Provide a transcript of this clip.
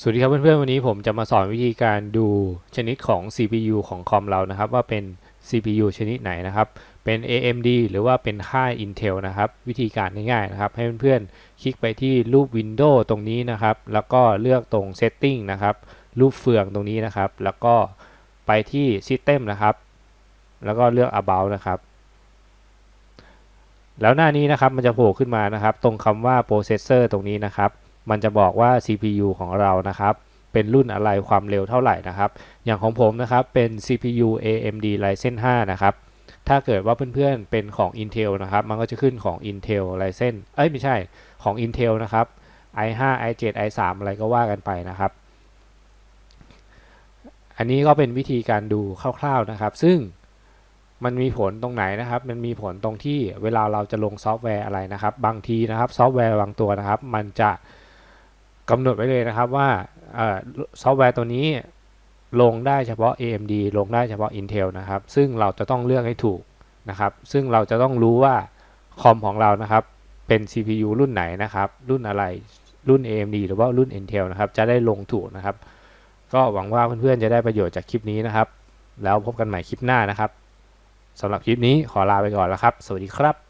สวัสดีครับเพื่อนๆ วันนี้ผมจะมาสอนวิธีการดูชนิดของ CPU ของคอมเรานะครับ ว่าเป็น CPU ชนิดไหนนะครับ เป็น AMD หรือว่าเป็นค่าย Intel นะครับ วิธีการง่ายๆนะครับ ให้เพื่อนๆ คลิกไปที่รูป Windows ตรงนี้นะครับ แล้วก็เลือกตรง Setting นะครับ รูปเฟืองตรงนี้นะครับ แล้วก็ไปที่ System นะครับ แล้วก็เลือก About นะครับ แล้วหน้านี้นะครับมันจะโผล่ขึ้นมานะครับ ตรงคำว่า Processor ตรงนี้นะครับ มันจะบอกว่า CPU ของเรานะครับ เป็นรุ่นอะไรความเร็วเท่าไหร่นะครับ อย่างของผมนะครับเป็น CPU AMD Ryzen 5 นะครับ ถ้าเกิดว่าเพื่อนๆเป็นของ Intel นะครับ มันก็จะขึ้นของ Intel Ryzen เอ้ยไม่ใช่ของ Intel นะครับ i5 i7 i3 อะไรก็ว่ากันไปนะครับ อันนี้ก็เป็นวิธีการดูคร่าวๆนะครับ ซึ่งมันมีผลตรงไหนนะครับ มันมีผลตรงที่เวลาเราจะลงซอฟต์แวร์อะไรนะครับ บางทีนะครับซอฟต์แวร์บางตัวนะครับ มันจะ กำหนดไว้เลยนะครับว่าซอฟต์แวร์ตัวนี้ลงได้เฉพาะ AMD ลงได้เฉพาะ Intel นะครับ ซึ่งเราจะต้องเลือกให้ถูกนะครับ ซึ่งเราจะต้องรู้ว่าคอมของเรานะครับ เป็น CPU รุ่นไหนนะครับ รุ่นอะไร รุ่น AMD หรือว่ารุ่น Intel นะครับ จะได้ลงถูกนะครับ ก็หวังว่าเพื่อนๆ จะได้ประโยชน์จากคลิปนี้นะครับ แล้วพบกันใหม่คลิปหน้านะครับสำหรับคลิปนี้ขอลาไปก่อนแล้วครับ สวัสดีครับ